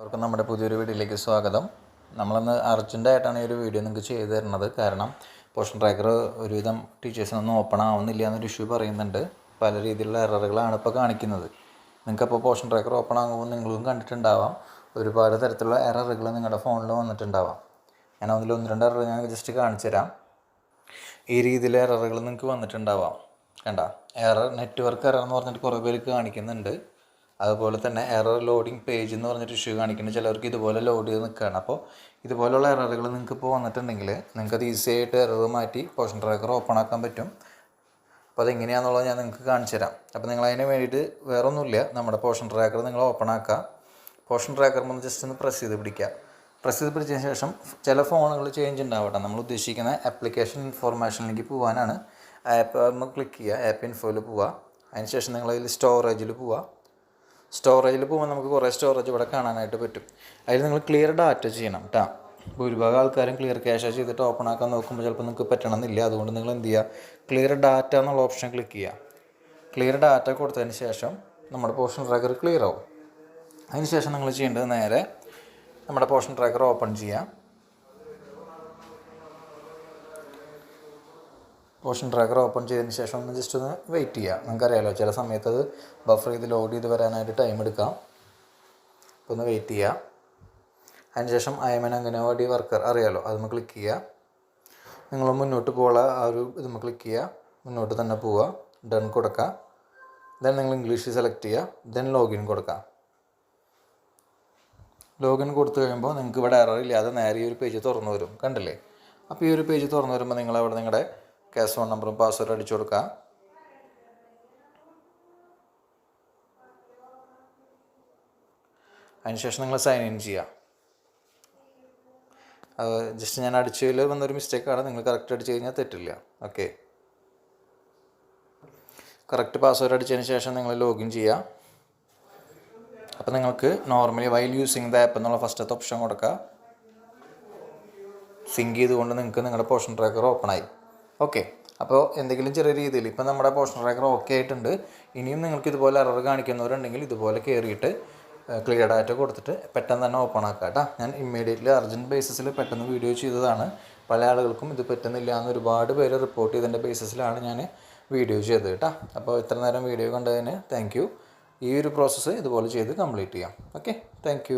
എല്ലാവർക്കും നമ്മുടെ പുതിയൊരു വീഡിയോയിലേക്ക് സ്വാഗതം. നമ്മളിന്ന് അർജന്റായിട്ടാണ് ഈ ഒരു വീഡിയോ നിങ്ങൾക്ക് ചെയ്തു തരുന്നത്. കാരണം പോഷൻ ട്രാക്കർ ഒരുവിധം ടീച്ചേഴ്സിനൊന്നും ഓപ്പൺ ആവുന്നില്ല എന്നൊരു ഇഷ്യൂ പറയുന്നുണ്ട്. പല രീതിയിലുള്ള എററുകളാണ് ഇപ്പോൾ കാണിക്കുന്നത്. നിങ്ങൾക്കപ്പോൾ പോഷൻ ട്രാക്കർ ഓപ്പൺ ആകുമ്പോൾ നിങ്ങളും കണ്ടിട്ടുണ്ടാവാം. ഒരുപാട് തരത്തിലുള്ള എററുകൾ നിങ്ങളുടെ ഫോണിൽ വന്നിട്ടുണ്ടാവാം. ഞാൻ അതിൽ ഒന്ന് രണ്ട് എറർ ഞാൻ ജസ്റ്റ് കാണിച്ചു തരാം. ഈ രീതിയിലെ എററുകൾ നിങ്ങൾക്ക് വന്നിട്ടുണ്ടാവാം. കണ്ട? എറർ നെറ്റ്വർക്ക് എറർ എന്ന് പറഞ്ഞിട്ട് കുറേ പേർക്ക് കാണിക്കുന്നുണ്ട്. അതുപോലെ തന്നെ എറർ ലോഡിംഗ് പേജ് എന്ന് പറഞ്ഞിട്ട് ഇഷ്യൂ കാണിക്കുന്നുണ്ട് ചിലർക്ക് ഇതുപോലെ ലോഡ് ചെയ്ത് നിൽക്കുകയാണ്. അപ്പോൾ ഇതുപോലുള്ള എററുകൾ നിങ്ങൾക്ക് ഇപ്പോൾ വന്നിട്ടുണ്ടെങ്കിൽ നിങ്ങൾക്ക് അത് ഈസി ആയിട്ട് എറർ മാറ്റി പോഷൻ ട്രാക്കർ ഓപ്പൺ ആക്കാൻ പറ്റും. അപ്പോൾ അതെങ്ങനെയാണെന്നുള്ളത് ഞാൻ നിങ്ങൾക്ക് കാണിച്ചു തരാം. അപ്പോൾ നിങ്ങൾ അതിന് വേണ്ടിയിട്ട് വേറൊന്നുമില്ല. നമ്മുടെ പോഷൻ ട്രാക്കർ നിങ്ങൾ ഓപ്പൺ ആക്കുക. പോഷൻ ട്രാക്കർ ഒന്ന് ജസ്റ്റ് ഒന്ന് പ്രസ് ചെയ്ത് പിടിക്കുക. പ്രസ് ചെയ്ത് പിടിച്ചതിന് ശേഷം ചില ഫോണുകൾ ചേഞ്ച് ഉണ്ടാവട്ടെ. നമ്മൾ ഉദ്ദേശിക്കുന്ന ആപ്ലിക്കേഷൻ ഇൻഫോർമേഷനിലേക്ക് പോകാനാണ്. ആപ്പ് നമ്മൾ ക്ലിക്ക് ചെയ്യുക. ആപ്പ് ഇൻഫോയിൽ പോവുക. അതിനുശേഷം നിങ്ങൾ അതിൽ സ്റ്റോറേജിൽ പോവുക. സ്റ്റോറേജിൽ പോകുമ്പോൾ നമുക്ക് കുറേ സ്റ്റോറേജ് ഇവിടെ കാണാനായിട്ട് പറ്റും. അതിൽ നിങ്ങൾ ക്ലിയർ ഡാറ്റ ചെയ്യണം കേട്ടോ ഭൂരിഭാഗം ആൾക്കാരും ക്ലിയർ ക്യാഷ് ചെയ്തിട്ട് ഓപ്പൺ ആക്കാൻ നോക്കുമ്പോൾ ചിലപ്പോൾ നിങ്ങൾക്ക് പറ്റണമെന്നില്ല. അതുകൊണ്ട് നിങ്ങൾ എന്ത് ചെയ്യുക? ക്ലിയർ ഡാറ്റ എന്നുള്ള ഓപ്ഷൻ ക്ലിക്ക് ചെയ്യുക. ക്ലിയർ ഡാറ്റ കൊടുത്തതിന് ശേഷം നമ്മുടെ പോർഷൻ ട്രാക്കർ ക്ലിയർ ആവും. അതിന് ശേഷം നിങ്ങൾ ചെയ്യേണ്ടത് നേരെ നമ്മുടെ പോർഷൻ ട്രാക്കർ ഓപ്പൺ ചെയ്യുക. പോർഷൻ ട്രാക്കർ ഓപ്പൺ ചെയ്തതിന് ശേഷം ഒന്ന് ജസ്റ്റ് ഒന്ന് വെയിറ്റ് ചെയ്യുക നമുക്കറിയാലോ ചില സമയത്ത് അത് ബഫർ ചെയ്ത് ലോഡ് ചെയ്ത് വരാനായിട്ട് ടൈം എടുക്കാം. അപ്പോൾ ഒന്ന് വെയിറ്റ് ചെയ്യുക അതിനുശേഷം അയമൻ അംഗനവാടി വർക്കർ അറിയാലോ അത് ക്ലിക്ക് ചെയ്യുക നിങ്ങൾ മുന്നോട്ട് പോകാൻ ആ ഒരു ഇത് നമ്മൾ ക്ലിക്ക് ചെയ്യുക മുന്നോട്ട് തന്നെ പോവുക. ഡൺ കൊടുക്കുക ദെൻ നിങ്ങൾ ഇംഗ്ലീഷ് സെലക്ട് ചെയ്യുക ദെൻ ലോഗിൻ കൊടുക്കുക ലോഗിൻ കൊടുത്തു കഴിയുമ്പോൾ നിങ്ങൾക്ക് ഇവിടെ എറർ ഇല്ലാതെ നേരെ ഈ ഒരു പേജ് തുറന്നു വരും. കണ്ടില്ലേ? അപ്പോൾ ഈ ഒരു പേജ് തുറന്നു വരുമ്പോൾ നിങ്ങൾ അവിടെ നിങ്ങളുടെ ക്യാഷ് ഫോൺ നമ്പറും പാസ്വേഡ് അടിച്ചു കൊടുക്കുക അതിനുശേഷം നിങ്ങൾ സൈൻ ഇൻ ചെയ്യുക അത് ജസ്റ്റ് ഞാൻ അടിച്ചതിൽ വന്നൊരു മിസ്റ്റേക്കാണ് നിങ്ങൾ കറക്റ്റ് അടിച്ചു കഴിഞ്ഞാൽ തെറ്റില്ല. ഓക്കെ കറക്റ്റ് പാസ്വേഡ് അടിച്ചതിന് ശേഷം നിങ്ങൾ ലോഗിൻ ചെയ്യുക അപ്പോൾ നിങ്ങൾക്ക് normally while using the app എന്നുള്ള ഫസ്റ്റത്തെ ഓപ്ഷൻ കൊടുക്കുക സിങ്ക് ചെയ്തുകൊണ്ട് നിങ്ങൾക്ക് നിങ്ങളുടെ പോർഷൻ ട്രാക്കർ ഓപ്പൺ ആയി. ഓക്കെ. അപ്പോൾ എന്തെങ്കിലും ചെറിയ രീതിയിൽ ഇപ്പം നമ്മുടെ പോഷൻ ട്രാക്കർ ഓക്കെ ആയിട്ടുണ്ട്. ഇനിയും നിങ്ങൾക്ക് ഇതുപോലെ എറർ കാണിക്കുന്നവരുണ്ടെങ്കിൽ ഇതുപോലെ കയറിയിട്ട് ക്ലിയർ ഡാറ്റ കൊടുത്തിട്ട് പെട്ടെന്ന് തന്നെ ഓപ്പൺ ആക്കുക കേട്ടോ. ഞാൻ ഇമ്മീഡിയറ്റ്ലി അർജന്റ് ബേസിസിൽ പെട്ടെന്ന് വീഡിയോ ചെയ്തതാണ്. പല ആളുകൾക്കും ഇത് പറ്റുന്നില്ല എന്ന് ഒരുപാട് പേര് റിപ്പോർട്ട് ചെയ്തതിന്റെ ബേസിസിലാണ് ഞാൻ വീഡിയോ ചെയ്തത് കേട്ടോ. അപ്പോൾ ഇത്ര നേരം വീഡിയോ കണ്ടതിന് താങ്ക് ഈ ഒരു പ്രോസസ്സ് ഇതുപോലെ ചെയ്ത് കംപ്ലീറ്റ് ചെയ്യാം. Okay thank